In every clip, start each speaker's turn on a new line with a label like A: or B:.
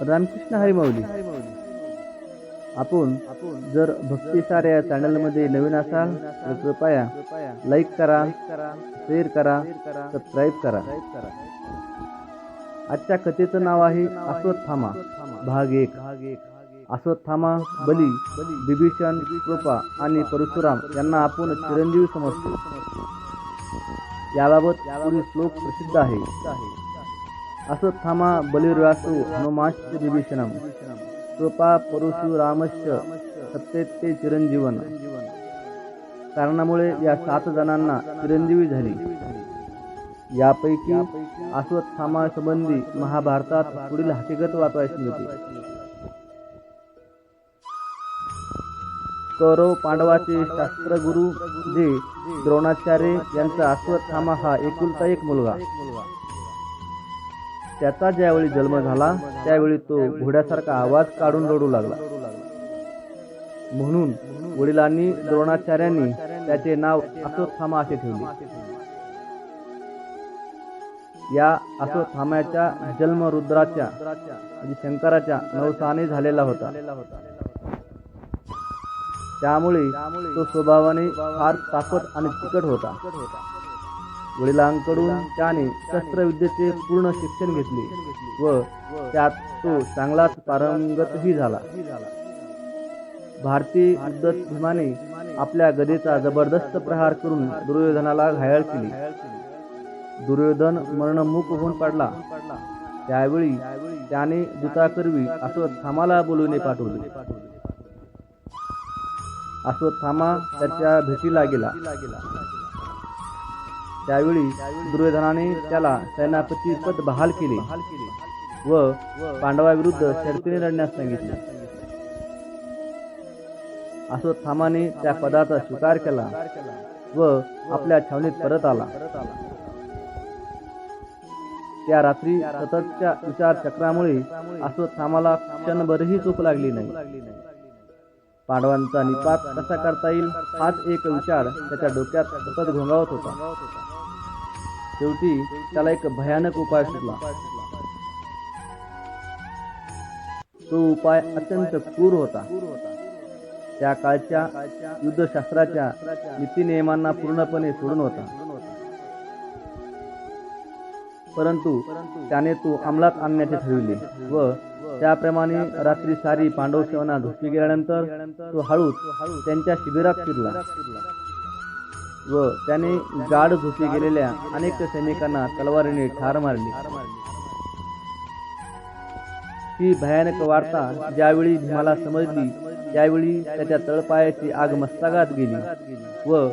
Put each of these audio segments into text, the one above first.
A: रामकृष्ण हरिमाऊली. आपण जर भक्तिसार या चॅनलमध्ये नवीन असाल तर कृपया लाईक करा शेअर करा सबस्क्राईब करा. आजच्या कथेचं नाव आहे अश्वत्थामा भाग एक. अश्वत्थामा बली बिभीषण कृपा आणि परशुराम यांना आपण चिरंजीव समजतो. याबाबत श्लोक प्रसिद्ध आहे. अश्वत्थामा बलिर्वासो हनुमाश्च विभीषणम। कृपा परशुरामश्च सत्तेते चिरंजीवन। कारणामुळे या सात जणांना चिरंजीवी झाली। यापैकी अश्वत्थामासंबंधी महाभारतात पुढील हकीकत वाचवायची होती। कौरव पांडवाचे शास्त्रगुरु जे द्रोणाचार्य यांचा अश्वत्थामा हा एकुलता एक मुलगा। त्याचा ज्यावेळी जन्म झाला त्यावेळी तो घोड्यासारखा आवाज काढून रडू लागला. म्हणून वडिलांनी द्रोणाचार्यांनी त्याचे नाव अश्वत्थामा असे ठेवले. या अश्वत्थाम्याचा जन्म रुद्राच्या म्हणजे शंकराच्या नवसाने झालेला होता. त्यामुळे तो स्वभावाने फार तापट आणि तिकट होता. वडिलांकडून त्याने शस्त्रविद्येचे पूर्ण शिक्षण घेतले व त्यात तो चांगलाच पारंगतही झाला. भारतीय भीमाने आपल्या गदेचा जबरदस्त प्रहार करून दुर्योधनाला घायल केली. दुर्योधन मरणमुख होऊन पडला. त्यावेळी त्याने दुताकरवी अश्वत्थामाला बोलवणे पाठवले. अश्वत्थामा त्याच्या भेटीला गेला. त्यावेळी दुर्योधनाने त्याला सेनापती पद बहाल केले व पांडवाविरुद्ध शर्तीने लढण्यास सांगितले. अश्वत्थामाने त्या पदाचा स्वीकार केला व आपल्या छावणीत परत आला. त्या रात्री सततच्या विचार चक्रामुळे अश्वत्थामाला क्षणभरही चूक लागली नाही. पांडवांचा निपात कसा करता येईल हाच एक विचार त्याच्या डोक्यात सतत घोंगावत होता. शेवटी त्याला एक भयानक उपाय सुचला तो उपाय अत्यंत क्रूर होता. त्या काळच्या युद्धशास्त्राच्या नीती नियमांना पूर्णपणे सोडून होता. परंतु त्याने तो अंमलात आणण्याचे ठरविले व त्याप्रमाणे रात्री सारी पांडव सेवना झोपी गेल्यानंतर तो हळूच त्यांच्या शिबिरात फिरला. व त्याने गाड घुसी गेलेल्या अनेक सैनिकांना तलवारीने ठार मारली. ही भयानक वार्ता ज्यावेळी भीमाला समजली त्यावेळी त्याच्या तळपायाची आग मस्तकात गेली व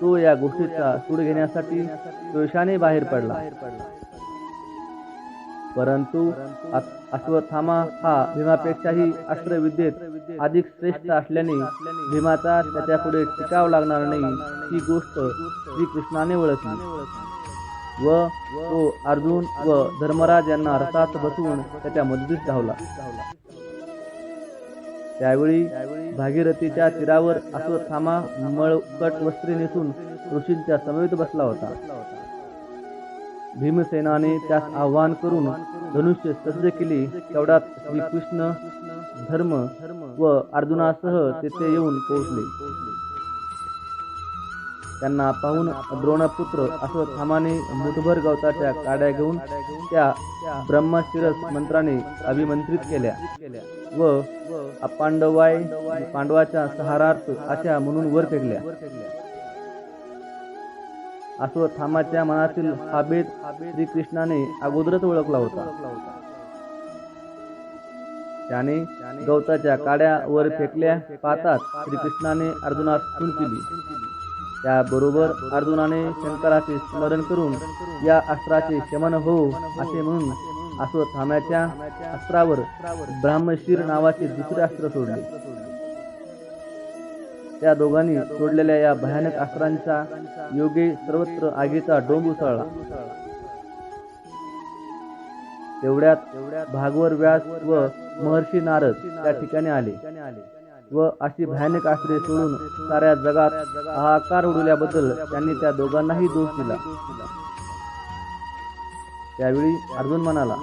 A: तो या गोष्टीचा सूड घेण्यासाठी द्वेषाने बाहेर पडला. परंतु अश्वत्थामा हा भीमापेक्षाही अस्त्रविद्येत अधिक श्रेष्ठ असल्याने भीमाचा त्याच्या पुढे टिकाव लागणार नाही ही गोष्ट श्रीकृष्णाने ओळखली. व तो अर्जुन व धर्मराज यांना रथात बसवून त्याच्या मदतीस धावला. त्यावेळी भागीरथीच्या तीरावर अश्वत्थामा मळकट वस्त्रे नेसून ऋषींच्या समेत बसला होता. भीमसेनाने त्यास आव्हान करून धनुष्य सज्ज केले. तेवढ्यात श्रीकृष्ण धर्म व अर्जुनासह तेथे येऊन पोहोचले. त्यांना पाहून द्रोणपुत्र अश्वत्थामाने मुठभर गवताच्या काड्या घेऊन त्या ब्रह्मशिरस मंत्राने अभिमंत्रित केल्या व अपांडवाय पांडवाच्या सहारार्थ अशा म्हणून वर फेकल्या. अश्वत्थामाच्या मनातील हा भेद श्रीकृष्णाने अगोदरच ओळखला होता. त्याने गवताच्या काड्या वर फेकल्या पाहताच श्रीकृष्णाने अर्जुनास खून केली. त्याबरोबर अर्जुनाने शंकराचे स्मरण करून या अस्त्राचे शमन हो असे म्हणून अश्वत्थाम्याच्या अस्त्रावर ब्राह्मशीर नावाचे दुसरे अस्त्र सोडले. त्या दोघांनी सोडलेल्या या भयानक अस्त्रांचा योगे सर्वत्र आगीचा डोंब उसळला. तेवढ्यात भागवर व्यास व महर्षी नारद त्या ठिकाणी आले व अशी भयानक आश्रय सोडून साऱ्या जगात हाहाकार उडवल्याबद्दल त्यांनी त्या दोघांनाही दोष दिला. त्यावेळी अर्जुन म्हणाला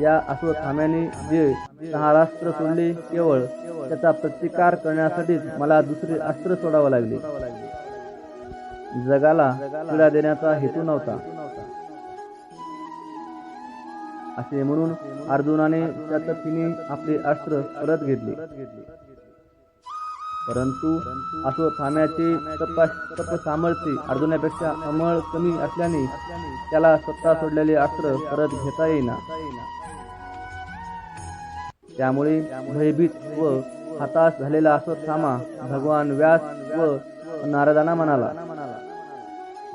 A: या अश्वत्थाम्याने जे महाराष्ट्र अस्त्र सोडले केवळ त्याचा प्रतिकार करण्यासाठीच मला दुसरे अस्त्र सोडावं लागले. जगाला पीडा देण्याचा हेतू नव्हता. असे म्हणून अर्जुनाने शतपीने आपले अस्त्र परत घेतले. परंतु अश्वत्थाम्याचे तप सामर्थ्य अर्जुनापेक्षा अमळ कमी असल्याने त्याला सत्ता सोडलेले अस्त्र परत घेता येईना. त्यामुळे भयभीत व हताश झालेला अश्वत्थामा भगवान व्यास व नारदाना म्हणाला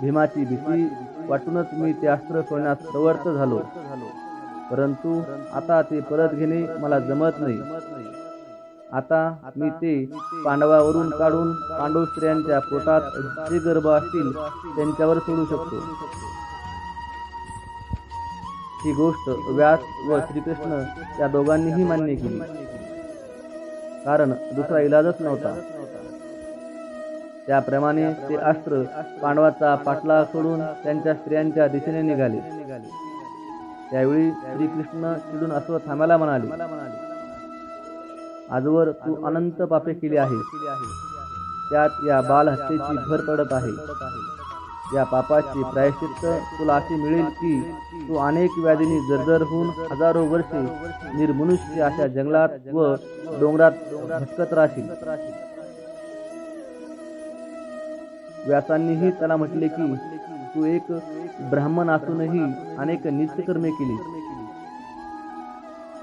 A: भीमाची भीती वाटूनच मी ते अस्त्र सोडण्यास प्रवृत्त झालो. परंतु आता ते परत घेणे मला जमत नाही. आता मी ते पांडवावरून काढून पांडव स्त्रियांच्या पोटात जे गर्भ असतील त्यांच्यावर सोडू शकतो. ही गोष्ट व्यास व श्रीकृष्ण या दोघांनीही मान्य केली. कारण दुसरा इलाजच नव्हता. त्याप्रमाणे ते अस्त्र पांडवाचा पाटला सोडून त्यांच्या स्त्रियांच्या दिशेने निघाले. त्यावेळी श्रीकृष्ण चिडून अश्वत्थाम्याला म्हणाले आजवर तू अनंत पापे केली आहे त्यात या बालहत्येची भर पडत आहे. या पापाची प्रायश्चित्त तुला अशी मिळेल की तू अनेक व्याधींनी जर्जर होऊन हजारो वर्षे निर्मनुष्य अशा जंगलात व डोंगरात भटकत राहशील. व्यासांनीही त्याला म्हटले की तू एक ब्राह्मण असूनही अनेक नित्यकर्मे केली.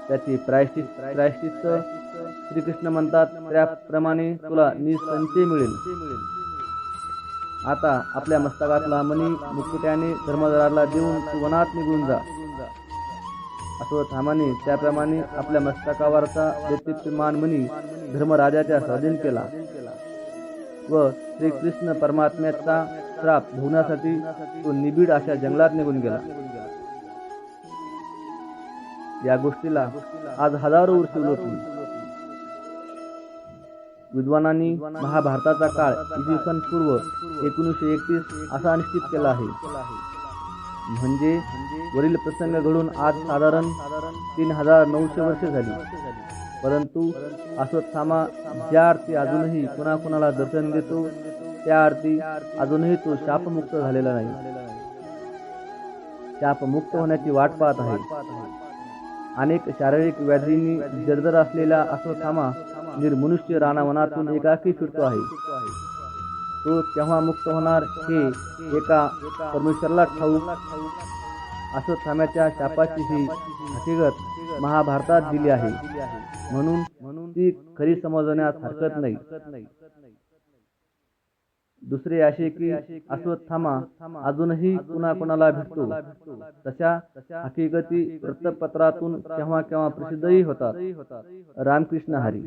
A: त्याची प्रायश्चित प्रायश्चित्त श्रीकृष्ण म्हणतात त्याप्रमाणे तुला निसंचय मिळेल. आता आपल्या मस्तकातला मणी मुकुट्याने धर्मधराला देऊन तू वनात निघून जा. अश्वत्थामाने त्याप्रमाणे आपल्या मस्तकावरचा व्यक्तित्वमान मणी धर्मराजाच्या स्वाधीन केला व श्रीकृष्ण परमात्म्याचा श्राप भोगण्यासाठी तो निबिड अशा जंगलात निघून गेला. या गोष्टीला आज हजारो वर्ष उलटली विद्वानांनी महाभारताचा काळ इसवी सन पूर्व एकोणीसशे एकतीस असा निश्चित केला आहे. म्हणजे वरील प्रसंग घडून आज साधारण तीन हजार नऊशे वर्षे झाली. परंतु अश्वत्थामा ज्या अर्थी अजूनही कुणाकुणाला दर्शन देतो त्या अर्थी अजूनही तो शापमुक्त झालेला नाही. शापमुक्त होण्याची वाट पाहत आहे. अनेक शारीरिक व्याधींनी जर्जर असलेला अश्वत्थामा निर्मनुष्य रानावनातून एकाकी फिरतो आहे. तो तेव्हा मुक्त होणार हे एका परमेश्वरला ठाऊक. असं अश्वत्थाम्याच्या शापाची ही हकीकत महाभारतात दिली आहे. म्हणून म्हणून ती खरी समजण्यास हरकत नाही. दुसरे असे की अश्वत्थामा अजूनही कुणा कुणाला भेटतो. तशा हकीकती वृत्तपत्रातून केव्हा केव्हा प्रसिद्धही होतात. रामकृष्ण हरी.